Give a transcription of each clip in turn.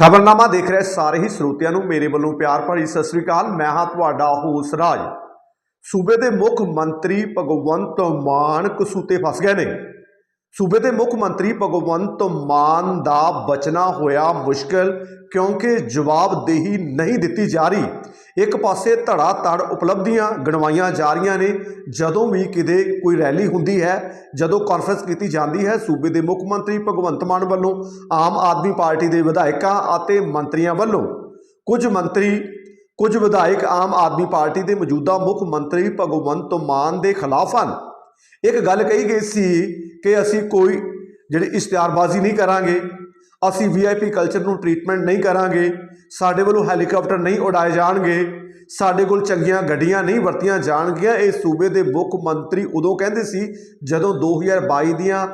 ਖਬਰਨਾਮਾ ਦੇਖ ਰਹੇ ਸਾਰੇ ਹੀ ਸਰੋਤਿਆਂ ਨੂੰ ਮੇਰੇ ਵੱਲੋਂ ਪਿਆਰ ਭਰੀ ਸਤਿ ਸ੍ਰੀ ਅਕਾਲ। ਮੈਂ ਹਾਂ ਤੁਹਾਡਾ ਹੋਸ ਰਾਜ। ਸੂਬੇ ਦੇ ਮੁੱਖ ਮੰਤਰੀ ਭਗਵੰਤ ਮਾਨ ਕਸੂਤੇ ਫਸ ਗਏ ਨੇ। ਸੂਬੇ ਦੇ ਮੁੱਖ ਮੰਤਰੀ ਭਗਵੰਤ ਮਾਨ ਦਾ ਬਚਣਾ ਹੋਇਆ ਮੁਸ਼ਕਲ ਕਿਉਂਕਿ ਜਵਾਬਦੇਹੀ ਨਹੀਂ ਦਿੱਤੀ ਜਾ ਰਹੀ। ਇੱਕ ਪਾਸੇ ਧੜਾ ਧੜ ਉਪਲਬਧੀਆਂ ਗਣਵਾਈਆਂ ਜਾ ਰਹੀਆਂ ਨੇ, ਜਦੋਂ ਵੀ ਕਿਤੇ ਕੋਈ ਰੈਲੀ ਹੁੰਦੀ ਹੈ, ਜਦੋਂ ਕਾਨਫਰੰਸ ਕੀਤੀ ਜਾਂਦੀ ਹੈ, ਸੂਬੇ ਦੇ ਮੁੱਖ ਮੰਤਰੀ ਭਗਵੰਤ ਮਾਨ ਵੱਲੋਂ, ਆਮ ਆਦਮੀ ਪਾਰਟੀ ਦੇ ਵਿਧਾਇਕਾਂ ਅਤੇ ਮੰਤਰੀਆਂ ਵੱਲੋਂ, ਕੁਝ ਮੰਤਰੀ, ਕੁਝ ਵਿਧਾਇਕ ਆਮ ਆਦਮੀ ਪਾਰਟੀ ਦੇ ਮੌਜੂਦਾ ਮੁੱਖ ਮੰਤਰੀ ਭਗਵੰਤ ਮਾਨ ਦੇ ਖਿਲਾਫ ਹਨ। ਇੱਕ ਗੱਲ ਕਹੀ ਗਈ ਸੀ ਕਿ ਅਸੀਂ ਕੋਈ ਜਿਹੜੀ ਇਸ਼ਤਿਹਾਰਬਾਜ਼ੀ ਨਹੀਂ ਕਰਾਂਗੇ ਅਸੀਂ ਵੀਆਈਪੀ ਕਲਚਰ ਨੂੰ ਟ੍ਰੀਟਮੈਂਟ ਨਹੀਂ ਕਰਾਂਗੇ, ਸਾਡੇ ਵੱਲੋਂ ਹੈਲੀਕਾਪਟਰ ਨਹੀਂ ਉਡਾਏ ਜਾਣਗੇ, ਸਾਡੇ ਕੋਲ ਚੰਗੀਆਂ ਗੱਡੀਆਂ ਨਹੀਂ ਵਰਤੀਆਂ ਜਾਣਗੀਆਂ। ਇਹ ਸੂਬੇ ਦੇ ਮੁੱਖ ਮੰਤਰੀ ਉਦੋਂ ਕਹਿੰਦੇ ਸੀ, ਜਦੋਂ 2022 ਦੀਆਂ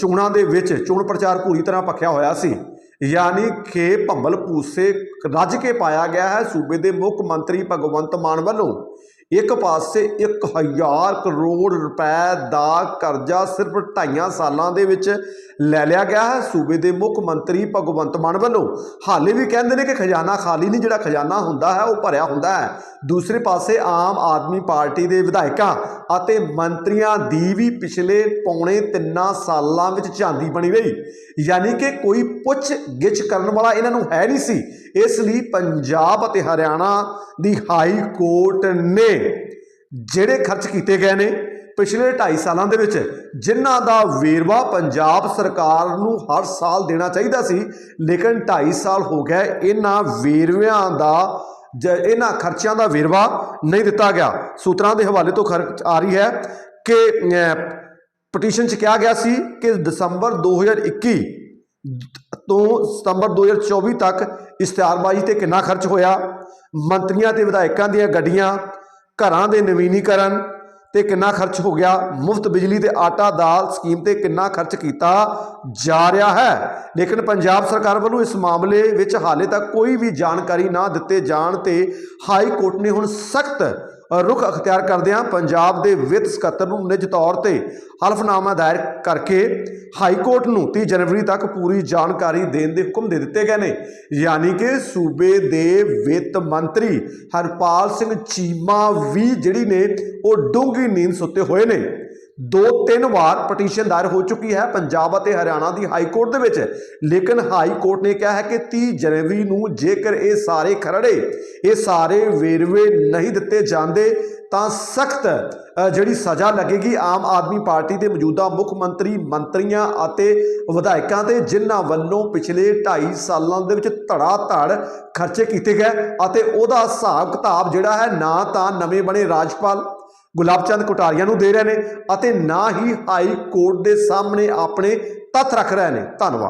ਚੋਣਾਂ ਦੇ ਵਿੱਚ ਚੋਣ ਪ੍ਰਚਾਰ ਪੂਰੀ ਤਰ੍ਹਾਂ ਪੱਖਿਆ ਹੋਇਆ ਸੀ। ਯਾਨੀ ਕਿ ਭੰਬਲ ਪੂਸੇ ਰੱਜ ਕੇ ਪਾਇਆ ਗਿਆ ਹੈ ਸੂਬੇ ਦੇ ਮੁੱਖ ਮੰਤਰੀ ਭਗਵੰਤ ਮਾਨ ਵੱਲੋਂ। ਇੱਕ ਪਾਸੇ 1000 ਕਰੋੜ ਰੁਪਏ ਦਾ ਕਰਜ਼ਾ ਸਿਰਫ ਢਾਈਆਂ ਸਾਲਾਂ ਦੇ ਵਿੱਚ ਲੈ ਲਿਆ ਗਿਆ ਹੈ। ਸੂਬੇ ਦੇ ਮੁੱਖ ਮੰਤਰੀ ਭਗਵੰਤ ਮਾਨ ਵੱਲੋਂ ਹਾਲੇ ਵੀ ਕਹਿੰਦੇ ਨੇ ਕਿ ਖਜ਼ਾਨਾ ਖਾਲੀ ਨਹੀਂ, ਜਿਹੜਾ ਖਜ਼ਾਨਾ ਹੁੰਦਾ ਹੈ, ਉਹ ਭਰਿਆ ਹੁੰਦਾ ਹੈ। ਦੂਸਰੇ ਪਾਸੇ ਆਮ ਆਦਮੀ ਪਾਰਟੀ ਦੇ ਵਿਧਾਇਕਾਂ ਅਤੇ ਮੰਤਰੀਆਂ ਦੀ ਵੀ ਪਿਛਲੇ ਪੌਣੇ ਤਿੰਨਾਂ ਸਾਲਾਂ ਵਿੱਚ ਝਾਂਦੀ ਬਣੀ ਰਹੀ। ਯਾਨੀ ਕਿ ਕੋਈ ਪੁੱਛ ਗਿੱਛ ਕਰਨ ਵਾਲਾ ਇਹਨਾਂ ਨੂੰ ਹੈ ਨਹੀਂ ਸੀ। ਇਸ ਲਈ ਪੰਜਾਬ ਅਤੇ ਹਰਿਆਣਾ ਦੀ ਹਾਈ ਕੋਰਟ ਨੇ ਜਿਹੜੇ ਖਰਚ ਕੀਤੇ ਗਏ ਨੇ ਪਿਛਲੇ 2.5 ਸਾਲਾਂ ਦੇ ਵਿੱਚ, ਜਿਨ੍ਹਾਂ ਦਾ ਵੇਰਵਾ ਪੰਜਾਬ ਸਰਕਾਰ ਨੂੰ ਹਰ ਸਾਲ ਦੇਣਾ ਚਾਹੀਦਾ ਸੀ, ਲੇਕਿਨ 2.5 ਸਾਲ ਹੋ ਗਏ, ਇਹਨਾਂ ਵੇਰਵਿਆਂ ਦਾ ਜ, ਇਹਨਾਂ ਖਰਚਿਆਂ ਦਾ ਵੇਰਵਾ ਨਹੀਂ ਦਿੱਤਾ ਗਿਆ। ਸੂਤਰਾਂ ਦੇ ਹਵਾਲੇ ਤੋਂ ਖਰਚ ਆ ਰਹੀ ਹੈ ਕਿ ਪਟੀਸ਼ਨ 'ਚ ਕਿਹਾ ਗਿਆ ਸੀ ਕਿ ਦਸੰਬਰ 2021 ਤੋਂ ਸਤੰਬਰ 2024 ਤੱਕ ਇਸ਼ਤਿਹਾਰਬਾਜ਼ੀ ਤੇ ਕਿੰਨਾ ਖਰਚ ਹੋਇਆ? ਮੰਤਰੀਆਂ ਤੇ ਵਿਧਾਇਕਾਂ ਦੀਆਂ ਗੱਡੀਆਂ ਘਰਾਂ ਦੇ ਨਵੀਨੀਕਰਨ ਤੇ ਕਿੰਨਾ ਖਰਚ ਹੋ ਗਿਆ, ਮੁਫਤ ਬਿਜਲੀ ਤੇ ਆਟਾ ਦਾਲ ਸਕੀਮ ਤੇ ਕਿੰਨਾ ਖਰਚ ਕੀਤਾ ਜਾ ਰਿਹਾ ਹੈ। ਲੇਕਿਨ ਪੰਜਾਬ ਸਰਕਾਰ ਵੱਲੋਂ ਇਸ ਮਾਮਲੇ ਵਿੱਚ ਹਾਲੇ ਤੱਕ ਕੋਈ ਵੀ ਜਾਣਕਾਰੀ ਨਾ ਦਿੱਤੇ ਜਾਣ ਤੇ ਹਾਈ ਕੋਰਟ ਨੇ ਹੁਣ ਸਖਤ ਰੁਖ ਅਖਤਿਆਰ ਕਰਦਿਆਂ ਪੰਜਾਬ ਦੇ ਵਿੱਤ ਸਕੱਤਰ ਨੂੰ ਨਿੱਜ ਤੌਰ ਤੇ ਹਲਫਨਾਮਾ ਦਾਇਰ ਕਰਕੇ ਹਾਈ ਕੋਰਟ ਨੂੰ 30 ਜਨਵਰੀ ਤੱਕ ਪੂਰੀ ਜਾਣਕਾਰੀ ਦੇਣ ਦੇ ਹੁਕਮ ਦੇ ਦਿੱਤੇ ਗਏ ਨੇ। ਯਾਨੀ ਕਿ ਸੂਬੇ ਦੇ ਵਿੱਤ ਮੰਤਰੀ ਹਰਪਾਲ ਸਿੰਘ ਚੀਮਾ ਵੀ ਜਿਹੜੀ ਨੇ, ਉਹ ਡੂੰਘੀ ਨੀਂਦ ਸੁੱਤੇ ਹੋਏ ਨੇ। ਦੋ ਤਿੰਨ ਵਾਰ ਪਟੀਸ਼ਨ ਦਾਇਰ ਹੋ ਚੁੱਕੀ ਹੈ ਪੰਜਾਬ ਅਤੇ ਹਰਿਆਣਾ ਦੀ ਹਾਈ ਕੋਰਟ ਦੇ ਵਿੱਚ। ਲੇਕਿਨ ਹਾਈ ਕੋਰਟ ਨੇ ਕਿਹਾ ਹੈ ਕਿ 30 ਜਨਵਰੀ ਨੂੰ ਜੇਕਰ ਇਹ ਸਾਰੇ ਖਰੜੇ, ਇਹ ਸਾਰੇ ਵੇਰਵੇ ਨਹੀਂ ਦਿੱਤੇ ਜਾਂਦੇ, ਤਾਂ ਸਖਤ ਜਿਹੜੀ ਸਜ਼ਾ ਲੱਗੇਗੀ ਆਮ ਆਦਮੀ ਪਾਰਟੀ ਦੇ ਮੌਜੂਦਾ ਮੁੱਖ ਮੰਤਰੀ, ਮੰਤਰੀਆਂ ਅਤੇ ਵਿਧਾਇਕਾਂ ਤੇ, ਜਿਨ੍ਹਾਂ ਵੱਲੋਂ ਪਿਛਲੇ 2.5 ਸਾਲਾਂ ਦੇ ਵਿੱਚ ਧੜਾ ਧੜ ਖਰਚੇ ਕੀਤੇ ਗਏ ਅਤੇ ਉਹਦਾ ਹਿਸਾਬ ਕਿਤਾਬ ਜਿਹੜਾ ਹੈ ਨਾ ਤਾਂ ਨਵੇਂ ਬਣੇ ਰਾਜਪਾਲ ਗੁਲਾਬ ਚੰਦ ਕੋਟਾਰੀਆ ਨੂੰ ਦੇ ਰਹੇ ਨੇ ਅਤੇ ਨਾ ਹੀ ਹਾਈ ਕੋਰਟ ਦੇ ਸਾਹਮਣੇ ਆਪਣੇ ਤੱਥ ਰੱਖ ਰਹੇ ਨੇ। ਧੰਨਵਾਦ।